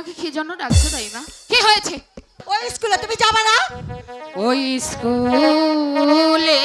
আমাকে কি জন্য ডাকছো না কি হয়েছে? ওই স্কুলে তুমি যাবা না? ওই স্কুলে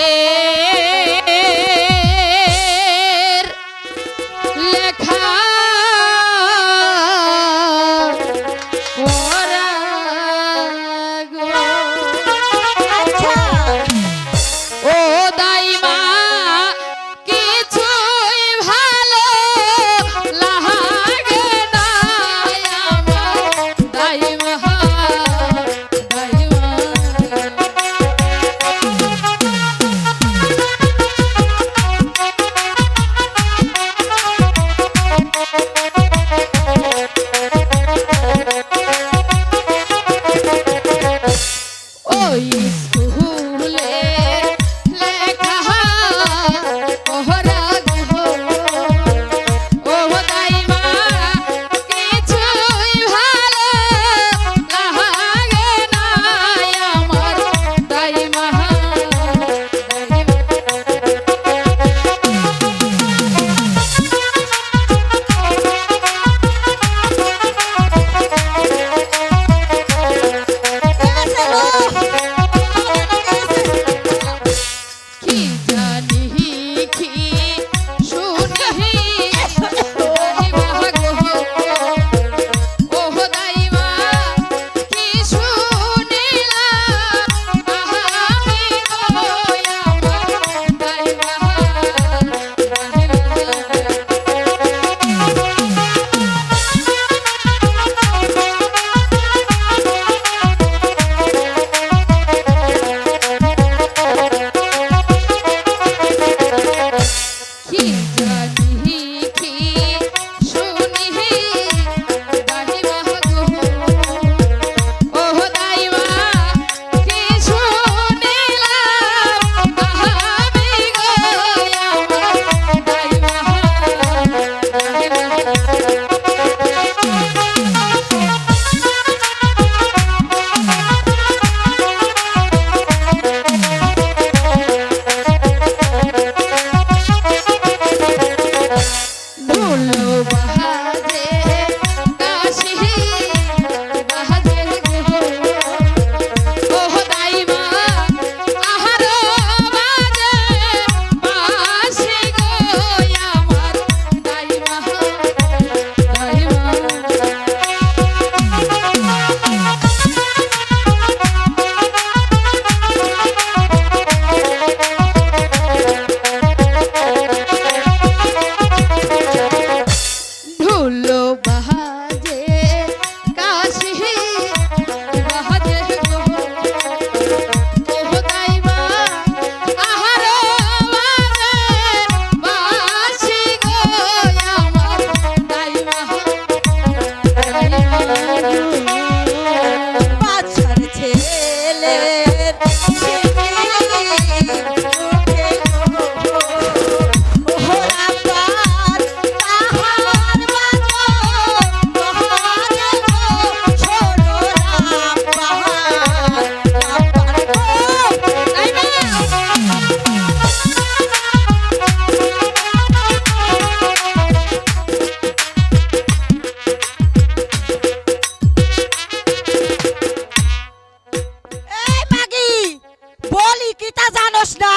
পাস না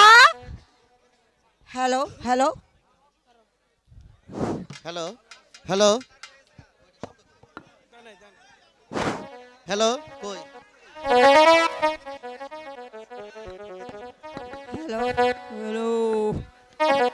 hello hello hello hello hello কই হ্যালো হ্যালো